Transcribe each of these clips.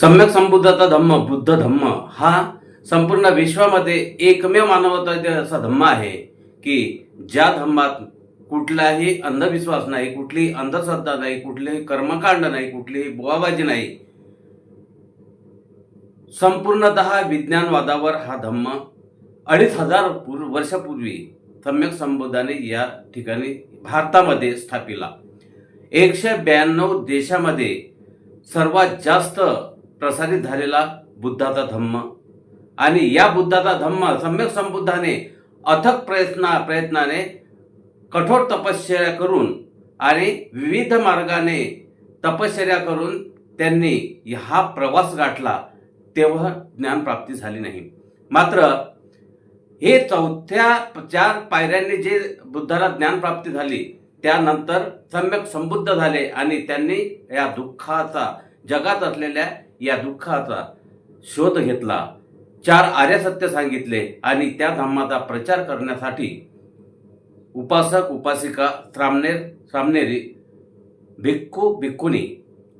सम्यक संबुद्धाचा धम्म बुद्ध धम्म हा संपूर्ण विश्वामध्ये एकमेव मानवता असा धम्म आहे की ज्या धम्मात कुठलाही अंधविश्वास नाही कुठलीही अंधश्रद्धा नाही कुठलेही कर्मकांड नाही कुठलीही बुवाबाजी नाही संपूर्णतः विज्ञानवादावर हा धम्म अडीच हजार पूर्व वर्षापूर्वी सम्यक संबोधाने या ठिकाणी भारतामध्ये स्थापिला. एकशे ब्याण्णव देशामध्ये सर्वात जास्त प्रसारित झालेला बुद्धाचा धम्म. आणि या बुद्धाचा धम्म सम्यक संबुद्धाने अथक प्रयत्ना प्रयत्नाने कठोर तपश्चर्या करून आणि विविध मार्गाने तपश्चर्या करून त्यांनी हा प्रवास गाठला तेव्हा ज्ञानप्राप्ती झाली नाही. मात्र हे चौथ्या चार पायऱ्यांनी जे बुद्धाला ज्ञानप्राप्ती झाली त्यानंतर सम्यक संबुद्ध झाले आणि त्यांनी या दुःखाचा जगात असलेल्या या दुःखाचा शोध घेतला. चार आर्य सत्य सांगितले आणि त्या धम्माचा प्रचार करण्यासाठी उपासक उपासिका श्रामनेर श्रामनेरी भिक्खू भिक्खुनी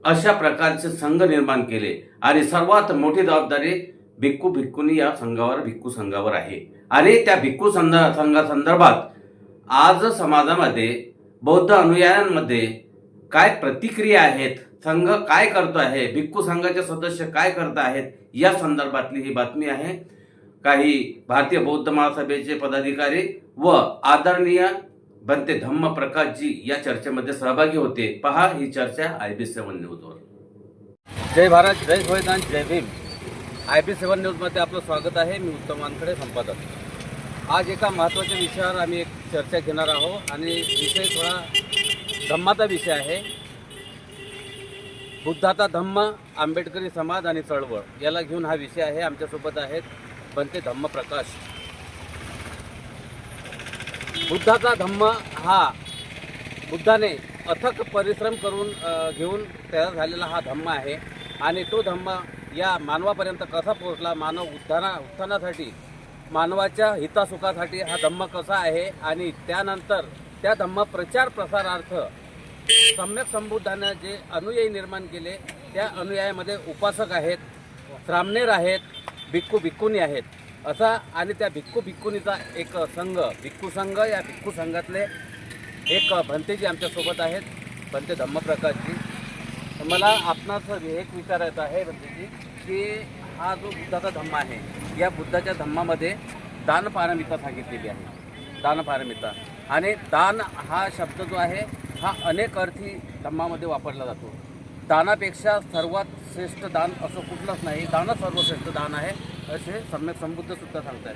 अशा प्रकारचे संघ निर्माण केले आणि सर्वात मोठी जबाबदारी भिक्खू भिक्खुनी या संघावर भिक्खू संघावर आहे. आणि त्या भिक्खू संघ संघासंदर्भात आज समाजामध्ये बौद्ध अनुयायांमध्ये काय प्रतिक्रिया आहेत? संघ काय करतो आहे भिक्खू संघाचे सदस्य काय करत आहेत या संदर्भातली ही बातमी आहे. काही भारतीय बौद्ध महासभेचे पदाधिकारी व आदरणीय बनते धम्म प्रकाशजी या चर्चेमध्ये सहभागी होते. पहा ही चर्चा आय बी सेवन न्यूजवर जय भारत जय संविधान जय भीम. आय बी सेवन न्यूजमध्ये आपलं स्वागत आहे. मी उत्तम वानखडे संपादक. आज एका महत्त्वाच्या विषयावर आम्ही एक चर्चा घेणार आहोत आणि विषय थोडा धम्माचा विषय आहे. बुद्धाचा धम्म आंबेडकरी समाज आणि चळवळ याला घेऊन हा विषय आहे आमच्यासोबत आहेत बनते धम्म प्रकाश बुद्धाचा धम्म हा बुद्धाने अथक परिश्रम करून घेऊन तयार झालेला हा धम्म आहे. आणि तो धम्म या मानवापर्यंत कसा पोहोचला मानव उत्थाना उत्थानासाठी मानवाच्या हितासुखासाठी हा धम्म कसा आहे? आणि त्यानंतर त्या धम्म प्रचार प्रसारार्थ सम्यक संबुद्धानं जे अनुयायी निर्माण केले त्या अनुयायामध्ये उपासक आहेत श्रामणेर आहेत भिक्खू भिक्खुनी आहेत. असा आणि त्या भिक्खू भिक्खुनीचा एक संघ भिक्खू संघ या भिक्खू संघातले एक भंतेजी आमच्यासोबत आहेत भंते धम्मप्रकाशजी. मला आपणास एक विचारायचं आहे भंतेजी की हा जो बुद्धाचा धम्म आहे या बुद्धाच्या धम्मामध्ये दानपारमिता सांगितलेली आहे. दानपारमिता. आणि दान हा शब्द जो आहे हा अनेक अर्थी धम्मामध्ये वापरला जातो. दानापेक्षा सर्वात श्रेष्ठ दान असं कुठलंच नाही. दानच सर्वश्रेष्ठ दान आहे असे सम्यक समृद्धसुद्धा सांगतात.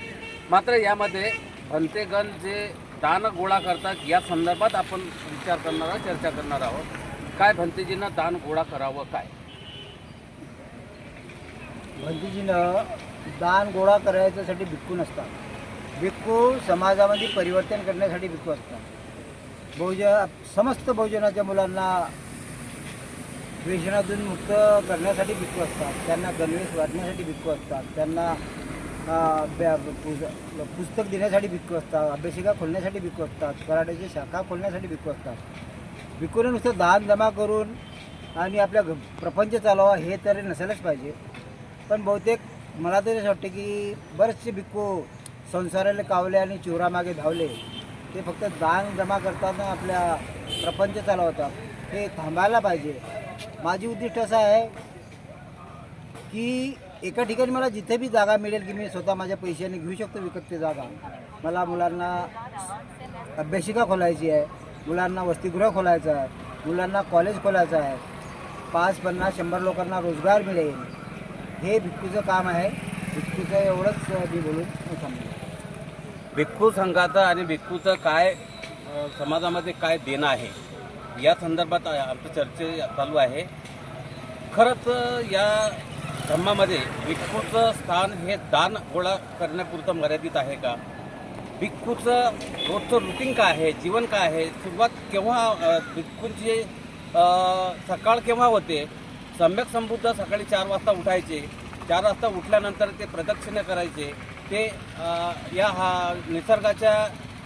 मात्र यामध्ये भंतेगण जे दान गोळा करतात या संदर्भात आपण विचार करणार आहोत चर्चा करणार आहोत. काय भंतेजींना दान गोळा करावं काय? भंतीजीनं दान गोळा करायच्यासाठी भिक्खू नसतात. भिक्खू समाजामध्ये परिवर्तन करण्यासाठी भिक्खू असतात. बहुजन समस्त बहुजनाच्या मुलांना व्यसनातून मुक्त करण्यासाठी भिक्खू असतात. त्यांना गणवेश वाढण्यासाठी भिक्खू असतात. त्यांना पुज- पुस्तक देण्यासाठी भिक्खू असतात. अभ्यासिका खोलण्यासाठी भिक्खू असतात. कराट्याची शाखा खोलण्यासाठी भिक्खू असतात. भिक्खूने नुसतं दान जमा करून आणि आपल्या घ- प्रपंच चालवा हे तरी नसायलाच पाहिजे. पण बहुतेक मला तरी असं वाटतं की बरेचसे भिक्खू संसाराला कावले आणि चोरामागे धावले. ते फक्त दान जमा करताना आपल्या प्रपंच चालवतात. हे थांबायला पाहिजे. माझी उद्दिष्ट असं आहे की एका ठिकाणी मला जिथे बी जागा मिळेल की मी स्वतः माझ्या पैशाने घेऊ शकतो विकत ते जागा. मला मुलांना अभ्यासिका खोलायची आहे. मुलांना वसतिगृह खोलायचं आहे. मुलांना कॉलेज खोलायचं आहे. पाच पन्नास शंभर लोकांना रोजगार मिळेल. हे भिक्खूचं काम आहे. भिक्खूचं एवढंच मी बोलून थांबलो भिक्खू संघाचं आणि भिक्खूचं काय समाजामध्ये काय देणं आहे या संदर्भात आमची आमचं चर्चे चालू आहे. खरंच या धर्मामध्ये भिक्खूचं स्थान हे दान गोळा करण्यापुरतं मर्यादित आहे का? भिक्खूचं रोजचं रुटीन काय आहे जीवन काय आहे? सुरुवात केव्हा अ, भिक्खूंची सकाळ केव्हा होते? सम्यक संबुद्ध सकाळी चार वाजता उठायचे चार वाजता उठल्यानंतर ते प्रदक्षिणे करायचे ते या हा निसर्गाच्या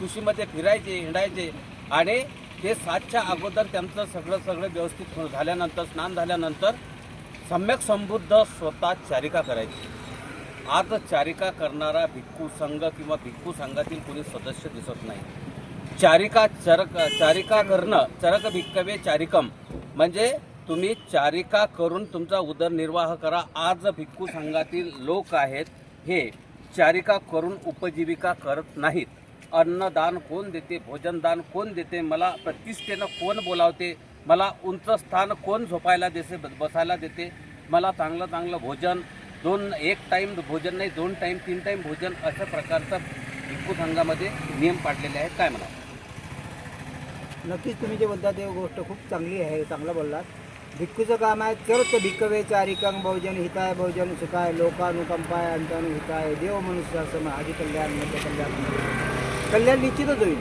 कुशीमध्ये फिरायचे हिंडायचे आणि ते सातच्या अगोदर त्यांचं सगळं सगळं व्यवस्थित झाल्यानंतर स्नान झाल्यानंतर सम्यक समृद्ध स्वतः चारिका करायची. आज चारिका करणारा भिक्खू संघ किंवा भिक्खू संघातील कोणी सदस्य दिसत नाही. चारिका चरक चारिका करणं चरक भिक्कवे चारिकम. म्हणजे तुम्ही चारिका करून तुमचा उदरनिर्वाह करा. आज भिक्खू संघातील लोक आहेत हे चारिका करून उपजीविका करत नाहीत. अन्नदान कोण देते भोजनदान कोण देते मला प्रतिष्ठेनं कोण बोलावते मला उंच स्थान कोण झोपायला देते बसायला देते मला चांगलं चांगलं भोजन दोन एक टाईम भोजन नाही दोन टाईम तीन टाईम भोजन अशा प्रकारचा भिक्खू संघामध्ये नियम पाडलेले आहेत. काय म्हणा नक्कीच तुम्ही जे बोलता ते गोष्ट खूप चांगली आहे चांगलं बोललात. भिक्खूचं काम आहे करत भिक्कवे चारिकं बहुजन हिताय बहुजन सुखाय लोकानुकंपाय अंतानु हिताय देव मनुष्य सम आधी कल्याण मध्य कल्याण कल्याण निश्चितच होईल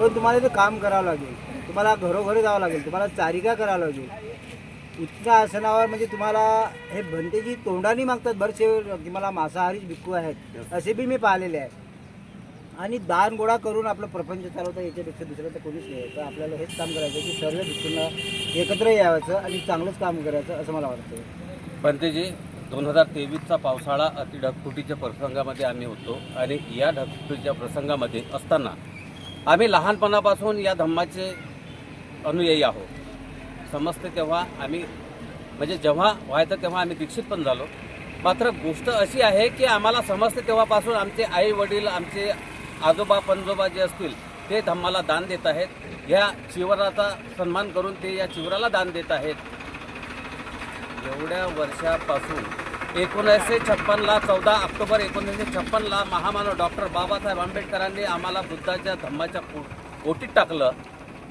पण तुम्हाला ते काम करावं लागेल. तुम्हाला घरोघरी जावं लागेल तुम्हाला चारिका करावं लागेल. उच्च आसनावर म्हणजे तुम्हाला हे भंतेजी तोंडाने मागतात बरेचसे की मला मांसाहारीच भिक्खू आहेत असे बी मी पाहिलेले आहेत. आणि दान गोळा करून आपलं प्रपंच चालवतं याच्यापेक्षा दुसरं तर कोणीच नाही. तर आपल्याला हेच काम करायचं की सर्व दृष्टींना एकत्र यावायचं आणि चांगलंच काम करायचं असं मला वाटतं पंतजी दोन हजार तेवीसचा पावसाळा अति ढगफुटीच्या प्रसंगामध्ये आम्ही होतो आणि या ढगफुटीच्या प्रसंगामध्ये असताना आम्ही लहानपणापासून या धम्माचे अनुयायी आहोत. समजते तेव्हा आम्ही म्हणजे जेव्हा व्हायचं तेव्हा आम्ही दीक्षित पण झालो. मात्र गोष्ट अशी आहे की आम्हाला समजते तेव्हापासून आमचे आई वडील आमचे आजोबा पणजोबा जे असतील ते धम्माला दान देत आहेत. या चिवराचा सन्मान करून ते या चिवराला दान देत आहेत. एवढ्या वर्षापासून एकोणीसशे छप्पनला चौदा ऑक्टोबर एकोणीसशे छप्पनला महामानव डॉक्टर बाबासाहेब आंबेडकरांनी आम्हाला बुद्धाच्या धम्माच्या ओटीत टाकलं.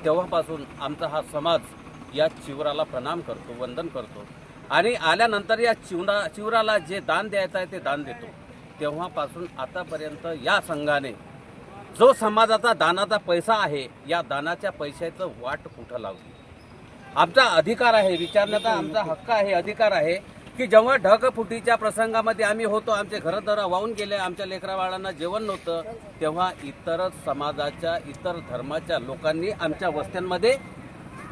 तेव्हापासून आमचा हा समाज या चिवराला प्रणाम करतो वंदन करतो. आणि आल्यानंतर या चिवरा चिवराला जे दान द्यायचं आहे ते दान देतो. तेव्हापासून आतापर्यंत या संघाने जो समाजाचा दानाचा पैसा आहे या दानाच्या पैशाचं वाट कुठं लावली आमचा अधिकार आहे विचारण्याचा आमचा हक्क आहे अधिकार आहे की जेव्हा ढगफुटीच्या प्रसंगामध्ये आम्ही होतो आमचे घरदारा वाहून गेले आमच्या लेकरावाळांना जेवण नव्हतं तेव्हा इतर समाजाच्या इतर धर्माच्या लोकांनी आमच्या वस्त्यांमध्ये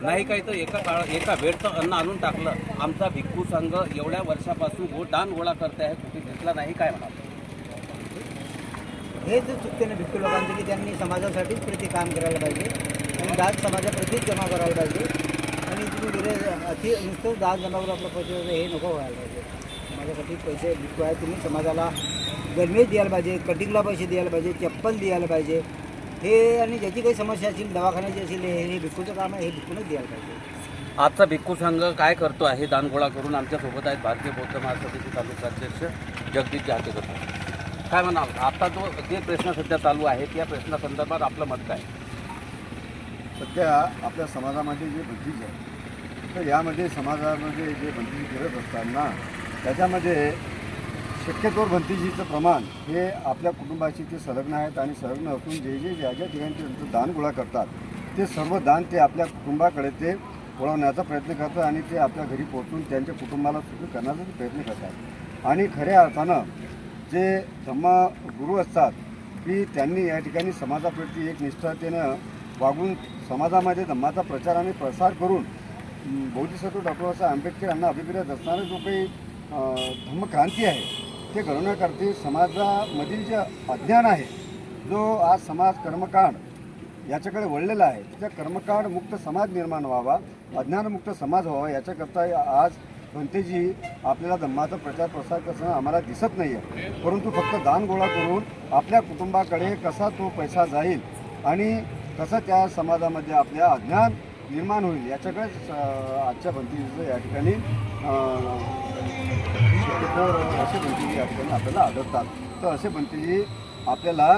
नाही काही तर एका काळ एका वेळचं अन्न आणून टाकलं. आमचा भिक्खू संघ एवढ्या वर्षापासून गो दान गोळा करते आहे कुठे घेतला नाही काय म्हणा हे जे चुकते ना भिक्खू लोकांचं की त्यांनी समाजासाठीच प्रति काम करायला पाहिजे. आणि दान समाजाप्रतीच जमा करायला पाहिजे. आणि तुम्ही गेले अति नुसतं दान जमा करून आपलं पैसे हे नको व्हायला पाहिजे. समाजासाठी पैसे भिक्खू आहे तुम्ही समाजाला गणवेश द्यायला पाहिजे कटिंगला पैसे द्यायला पाहिजे चप्पल द्यायला पाहिजे. हे आणि ज्याची काही समस्या असेल दवाखान्याची असेल हे भिक्खूचं काम आहे हे भिक्खूनच द्यायला पाहिजे. आजचा भिक्खू संघ काय करतो आहे दानगोळा करून आमच्यासोबत आहेत भारतीय बौद्ध महासभेचे तालुकाध्यक्ष जगदीश जातेकर काय म्हणाल? आता जो जे प्रश्न सध्या चालू आहेत या प्रश्नासंदर्भात आपलं मत काय? सध्या आपल्या समाजामध्ये जे बंदीज आहे तर यामध्ये समाजामध्ये जे भंतीजी करत असताना त्याच्यामध्ये शक्यतोवर भंतीजीचं प्रमाण हे आपल्या कुटुंबाशी ते संलग्न आहेत आणि संलग्न असून जे जे ज्या ज्या ठिकाणी त्यांचं दान गोळा करतात ते सर्व दान ते आपल्या कुटुंबाकडे ते वळवण्याचा प्रयत्न करतात आणि ते आपल्या घरी पोहोचून त्यांच्या कुटुंबाला सुखी करण्याचा प्रयत्न करतात. आणि खऱ्या अर्थानं जे धम्म गुरु असतात की त्यांनी या ठिकाणी समाजाप्रती एक निष्ठतेनं वागून समाजामध्ये धम्माचा प्रचार आणि प्रसार करून बौद्धिसत्व डॉक्टर बाबासाहेब आंबेडकर यांना अभिप्रेत असणारा जो काही धम्मक्रांती आहे ते घडवण्याकरती समाजामधील जे अज्ञान आहे जो आज समाज कर्मकांड याच्याकडे वळलेला आहे त्या कर्मकांड मुक्त समाज निर्माण व्हावा अज्ञानमुक्त समाज व्हावा याच्याकरता आज भंतेजी आपल्याला धम्माचा प्रचार प्रसार कसं आम्हाला दिसत नाही आहे परंतु फक्त दान गोळा करून आपल्या कुटुंबाकडे कसा तो पैसा जाईल आणि कसं त्या समाजामध्ये आपल्या अज्ञान निर्माण होईल याच्याकडे आजच्या भंतीजीचं या ठिकाणी असे भंतीजी या ठिकाणी आपल्याला आढळतात. तर असे भंतीजी आपल्याला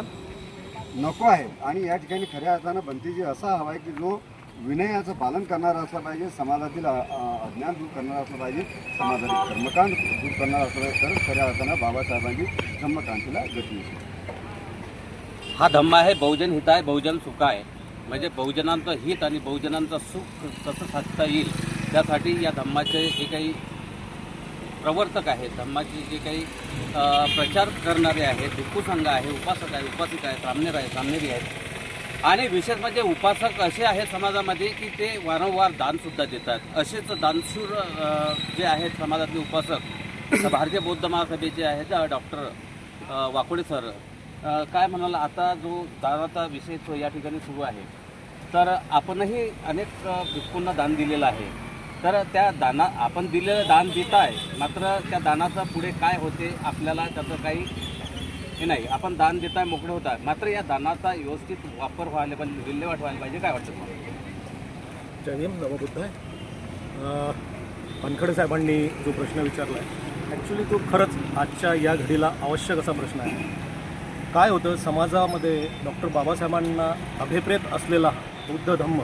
नको आहे आणि या ठिकाणी खऱ्या अर्थानं भंतीजी असा हवा आहे की जो विनयाचं पालन करणारा असला पाहिजे समाजातील अज्ञान दूर करणारा असला पाहिजे समाजातील कर्मकांड दूर करणारा असला पाहिजे तरच खऱ्या अर्थानं बाबासाहेबांची धम्मक्रांतीला गती येते हा धम्मा आहे बहुजन हित आहे बहुजन सुख आहे. म्हणजे बहुजनांचं हित आणि बहुजनांचं सुख कसं साधता येईल त्यासाठी या धम्माचे जे काही प्रवर्तक आहेत धम्माचे जे काही प्रचार करणारे आहेत भिक्खू संघ आहे उपासक आहे उपासिका आहेत सामनेर आहे सामनेरी आहेत आणि विशेष म्हणजे उपासक असे आहेत समाजामध्ये की ते वारंवार दानसुद्धा देतात. असेच दानशूर जे आहेत समाजातले उपासक भारतीय बौद्ध महासभेचे आहेत डॉक्टर वाकोडे सर काय म्हणाल आता जो दानाचा विषय तो या ठिकाणी सुरू आहे. तर आपणही अनेक अ, भिक्खूंना दान दिलेलं आहे. तर त्या दाना आपण दिलेलं दान देत आहे मात्र त्या दानाचं पुढे काय होते आपल्याला त्याचं काही हे नाही आपण दान देताय मोकळे होत आहे मात्र या दानाचा व्यवस्थित वापर व्हायला पाहिजे विल्हेवाट व्हायला पाहिजे. काय वाटतं तुम्हाला? जय भीम नवबुद्ध आहे. अ, साहेबांनी जो प्रश्न विचारला आहे ॲक्च्युली तो खरंच आजच्या या घडीला आवश्यक असा प्रश्न आहे. काय होतं समाजामध्ये डॉक्टर बाबासाहेबांना अभिप्रेत असलेला बुद्ध धम्म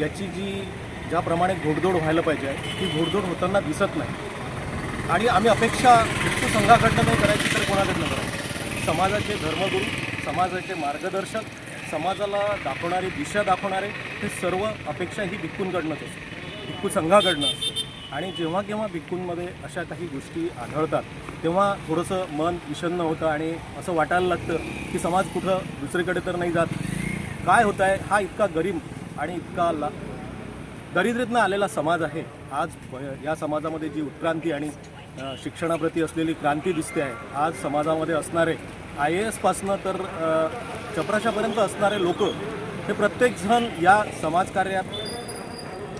याची जी ज्याप्रमाणे घोडदोड व्हायला पाहिजे ती घोडदोड होताना दिसत नाही. आणि आम्ही अपेक्षा भिक्खू संघाकडनं नाही करायची तर कोणाकडनं करायची? समाजाचे धर्मगुरू समाजाचे मार्गदर्शक समाजाला दाखवणारे दिशा दाखवणारे हे सर्व अपेक्षा ही भिक्कूंकडनंच असते भिक्खू संघाकडनं असते आणि जेव्हा केव्हा भिक्कूंमध्ये अशा काही गोष्टी आढळतात तेव्हा थोडंसं मन विषन्न होतं आणि असं वाटायला लागतं की समाज कुठं दुसरीकडे तर नाही जात. काय होत आहे हा इतका गरीब आणि इतका ला दरिद्रीतनं आलेला समाज आहे. आज या समाजामध्ये जी उत्क्रांती आणि शिक्षणाप्रती असलेली क्रांती दिसते आहे. आज समाजामध्ये असणारे आय ए एसपासनं तर चपराशापर्यंत असणारे लोक हे प्रत्येकजण या समाजकार्यात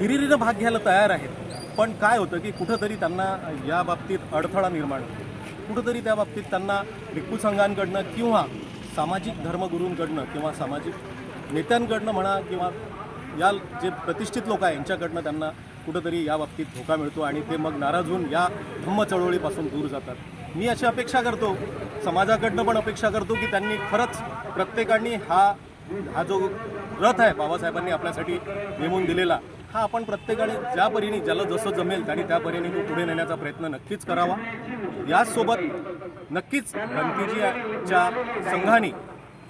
हिरिरीनं भाग घ्यायला तयार आहेत. पण काय होतं की कुठंतरी त्यांना या बाबतीत अडथळा निर्माण होतो. कुठंतरी त्या बाबतीत त्यांना भिक्खू संघांकडनं किंवा सामाजिक धर्मगुरूंकडनं किंवा सामाजिक नेत्यांकडनं म्हणा किंवा या जे प्रतिष्ठित लोक आहे यांच्याकडनं त्यांना कुठंतरी या बाबतीत धोका मिळतो आणि ते मग नाराज होऊन या धम्म चळवळीपासून दूर जातात. मी अशी अपेक्षा करतो समाजाकडनं पण अपेक्षा करतो की त्यांनी खरंच प्रत्येकाने हा हा जो रथ आहे बाबासाहेबांनी आपल्यासाठी नेमून दिलेला हा आपण प्रत्येकाने ज्या परीने ज्याला जसं जमेल त्याने त्या परीने तो पुढे नेण्याचा प्रयत्न नक्कीच करावा. याचसोबत नक्कीच गणतीजीच्या संघाने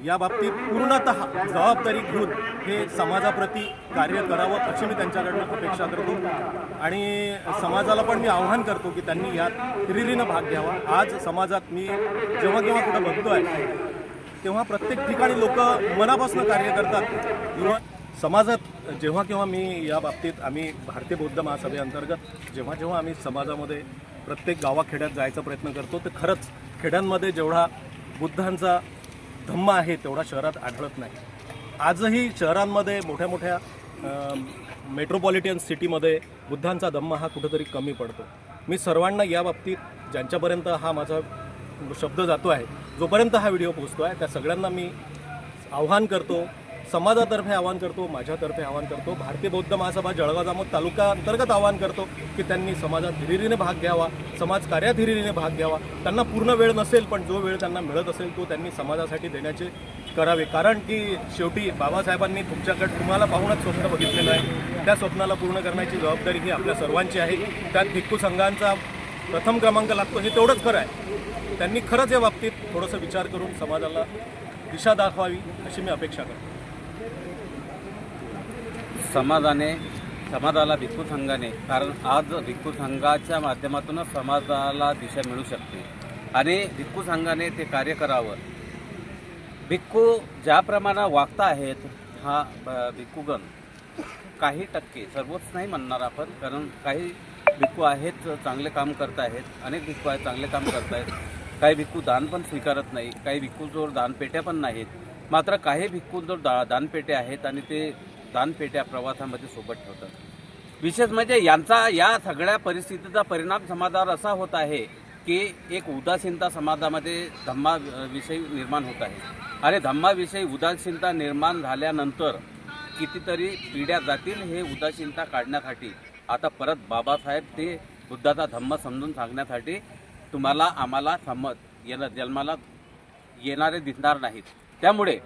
या बाबतीत पूर्णत जबाबदारी घेऊन हे समाजाप्रती कार्य करावं अशी मी त्यांच्याकडनं अपेक्षा करतो. आणि समाजाला पण मी आव्हान करतो की त्यांनी यात हिरिरीनं भाग घ्यावा. आज समाजात मी जेव्हा केव्हा कुठं आहे तेव्हा प्रत्येक ठिकाणी लोक मनापासून कार्य करतात. किंवा समाजात जेव्हा केव्हा मी या बाबतीत आम्ही भारतीय बौद्ध महासभेअंतर्गत जेव्हा जेव्हा आम्ही समाजामध्ये प्रत्येक गावाखेड्यात जायचा प्रयत्न करतो तर खरंच खेड्यांमध्ये जेवढा बुद्धांचा धम्म आहे तेवढा शहरात आढळत नाही. आजही शहरांमध्ये मोठ्या मोठ्या मेट्रोपॉलिटन सिटीमध्ये बुद्धांचा धम्म हा कुठंतरी कमी पडतो. मी सर्वांना या बाबतीत ज्यांच्यापर्यंत हा माझा शब्द जातो आहे जोपर्यंत हा व्हिडिओ पोहोचतो आहे त्या सगळ्यांना मी आव्हान करतो समाजातर्फे आवाहन करतो माझ्यातर्फे आवाहन करतो भारतीय बौद्ध महासभा जळगाव जामोद तालुका अंतर्गत आवाहन करतो की त्यांनी समाजात हिरिरीने भाग घ्यावा समाज कार्यात हिरिरीने भाग घ्यावा. त्यांना पूर्ण वेळ नसेल पण जो वेळ त्यांना मिळत असेल तो त्यांनी समाजासाठी देण्याचे करावे. कारण की शेवटी बाबासाहेबांनी तुमच्याकडे तुम्हाला पाहूनच स्वप्न बघितलेलं आहे. त्या स्वप्नाला पूर्ण करण्याची जबाबदारी ही आपल्या सर्वांची आहे. त्यात भिक्खू संघांचा प्रथम क्रमांक लागतो हे तेवढंच खरं आहे. त्यांनी खरंच या बाबतीत थोडंसं विचार करून समाजाला दिशा दाखवावी अशी मी अपेक्षा करतो. समाजाने समाजाला भिक्खू संघाने कारण आज भिक्खू संघाच्या माध्यमातूनच समाजाला दिशा मिळू शकते. आणि भिक्खू संघाने ते कार्य करावं. भिक्खू ज्या प्रमाणात वागता आहेत हा ब- भिक्खूगण. काही टक्के सर्वच नाही म्हणणार आपण कारण काही भिक्खू आहेत चांगले काम करत आहेत अनेक भिक्खू आहेत चांगले काम करत आहेत. काही भिक्खू दान पण स्वीकारत नाही काही भिक्खूजवळ दानपेट्या पण नाहीत. मात्र काही भिक्खूजवळ दा दानपेट्या आहेत आणि ते दानपेट्या प्रवासामध्ये सोबत ठेवतात. विशेष म्हणजे यांचा या सगळ्या परिस्थितीचा परिणाम समाजावर असा होत आहे की एक उदासीनता समाजामध्ये धम्माविषयी निर्माण होत आहे. आणि धम्माविषयी उदासीनता निर्माण झाल्यानंतर कितीतरी पिढ्या जातील हे उदासीनता काढण्यासाठी. आता परत बाबासाहेब ते बुद्धाचा धम्म समजून सांगण्यासाठी तुम्हाला आम्हाला संमत येणं जन्माला येणारे दिसणार नाहीत. त्यामुळे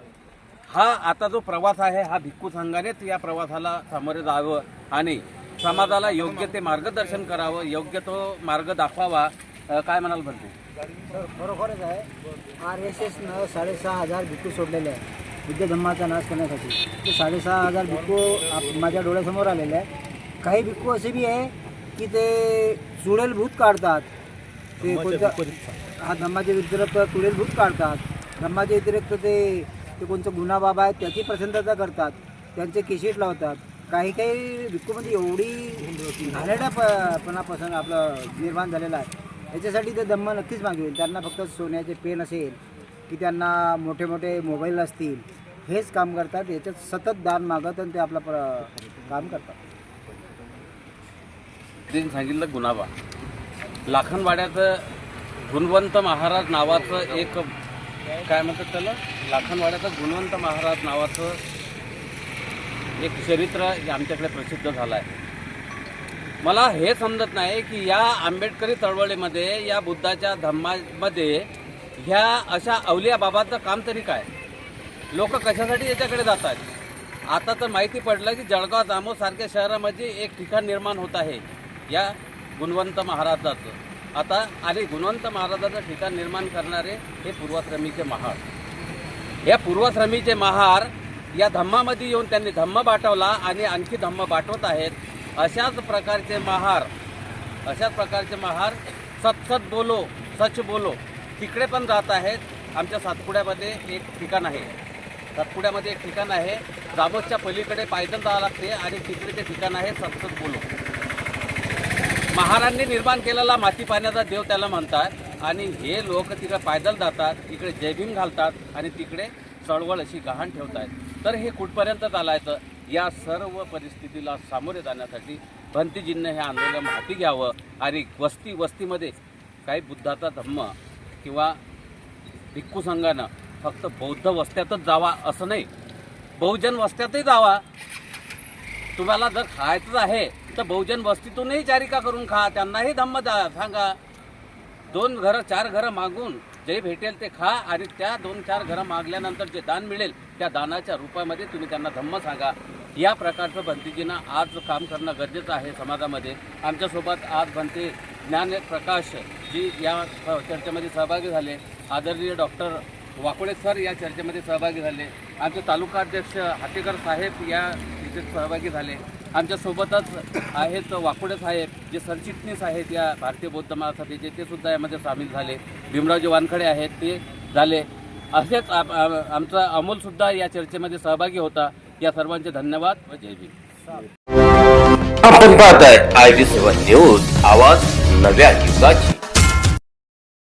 हा आता जो प्रवास आहे हा भिक्खू संघानेच या प्रवासाला सामोरे जावं आणि समाजाला योग्य ते मार्गदर्शन करावं योग्य तो मार्ग दाखवावा काय म्हणाल म्हणते खरोखरच आहे. आर एस एसनं साडेसहा हजार भिक्खू सोडलेले आहे बुद्ध धम्माचा नाश करण्यासाठी. ते साडेसहा हजार भिक्खू आप- माझ्या डोळ्यासमोर आलेले आहे काही भिक्खू असे बी आहे की ते चुडेल भूत काढतात. ते कोणत्या हा धम्माच्या व्यतिरिक्त चुडेल भूत काढतात. धम्माच्या व्यतिरिक्त ते ते कोणचं गुन्हा बाबा आहेत त्याची प्रसन्नता करतात त्यांचे केशीट लावतात. काही काही भिक्खूमध्ये एवढी घाणेरड्यापणापासून आपलं निर्माण झालेलं आहे. याच्यासाठी ते दम्म नक्कीच मागवेल. त्यांना फक्त सोन्याचे पेन असेल की त्यांना मोठे मोठे मोबाईल असतील हेच काम करतात. याच्यात सतत दान मागत आणि ते आपलं प्र- काम करतात. त्यांनी सांगितलं गुन्हाबा लाखनवाड्याचं गुणवंत महाराज नावाचं एक काय म्हणतात त्याला? लाखनवाड्याचं गुणवंत महाराज नावाचं एक चरित्र हे आमच्याकडे प्रसिद्ध झालं आहे मला हे समजत नाही की या आंबेडकरी चळवळीमध्ये या बुद्धाच्या धम्मामध्ये ह्या अशा अवलिया बाबाचं काम तरी काय? लोक कशासाठी याच्याकडे जातात? आता तर माहिती पडलं की जळगाव जामोद सारख्या शहरामध्ये एक ठिकाण निर्माण होत आहे या गुणवंत महाराजाचं. आता आणि गुणवंत महाराजाचं ठिकाण निर्माण करणारे हे पूर्वाश्रमीचे महार या पूर्वाश्रमीचे महार या धम्मामध्ये येऊन त्यांनी धम्म बाटवला आणि आणखी धम्म बाटवत आहेत अशाच प्रकारचे महार अशाच प्रकारचे महार सतसत बोलो सच बोलो तिकडे पण जात आहेत. आमच्या सातपुड्यामध्ये एक ठिकाण आहे. सातपुड्यामध्ये एक ठिकाण आहे. दामोदच्या पलीकडे पायदल जावं लागते आणि तिकडे ते ठिकाण आहे सतसत बोलो. महारांनी निर्माण केलेला माती पाण्याचा देव त्याला म्हणतात. आणि हे लोक तिकडे पायदल जातात इकडे जयभीम घालतात आणि तिकडे चळवळ अशी गहाण ठेवतात तर हे कुठपर्यंत चालायचं? या सर्व परिस्थितीला सामोरे जाण्यासाठी भंतीजींनी हे आंदोलन हाती घ्यावं आणि वस्ती वस्तीमध्ये काही बुद्धाचा धम्म किंवा भिक्खू संघानं फक्त बौद्ध वस्त्यातच जावा असं नाही. बहुजन वस्त्यातही जावा. तुम्हाला जर खायचंच आहे तर बहुजन वस्तीतूनही चारिका करून खा? त्यांनाही धम्म द्या सांगा. दोन घरं चार घरं मागून जे भेटेल ते खा आणि त्या दोन चार घरं मागल्यानंतर जे दान मिळेल त्या दानाच्या रूपामध्ये तुम्ही त्यांना धम्म सांगा. या प्रकारचं भंतीजींना आज काम करणं गरजेचं आहे समाजामध्ये. आमच्यासोबत आज भंती ज्ञान प्रकाश जी या चर्चेमध्ये सहभागी झाले. आदरणीय डॉक्टर वाकोळे सर या चर्चेमध्ये सहभागी झाले. आमचे तालुकाध्यक्ष हातेकर साहेब या इथे सहभागी झाले. आमच्यासोबतच आहेत वाकुडे साहेब जे सरचिटणीस आहेत या भारतीय बौद्ध महासभेचे ते सुद्धा यामध्ये सामील झाले. भीमरावजी वानखडे आहेत ते झाले. असेच आमचा अमोलसुद्धा या चर्चेमध्ये सहभागी होता. या सर्वांचे धन्यवाद व जय भीम. आपण पाहताय आय डी सेवन न्यूज आवाज नव्या युगाची.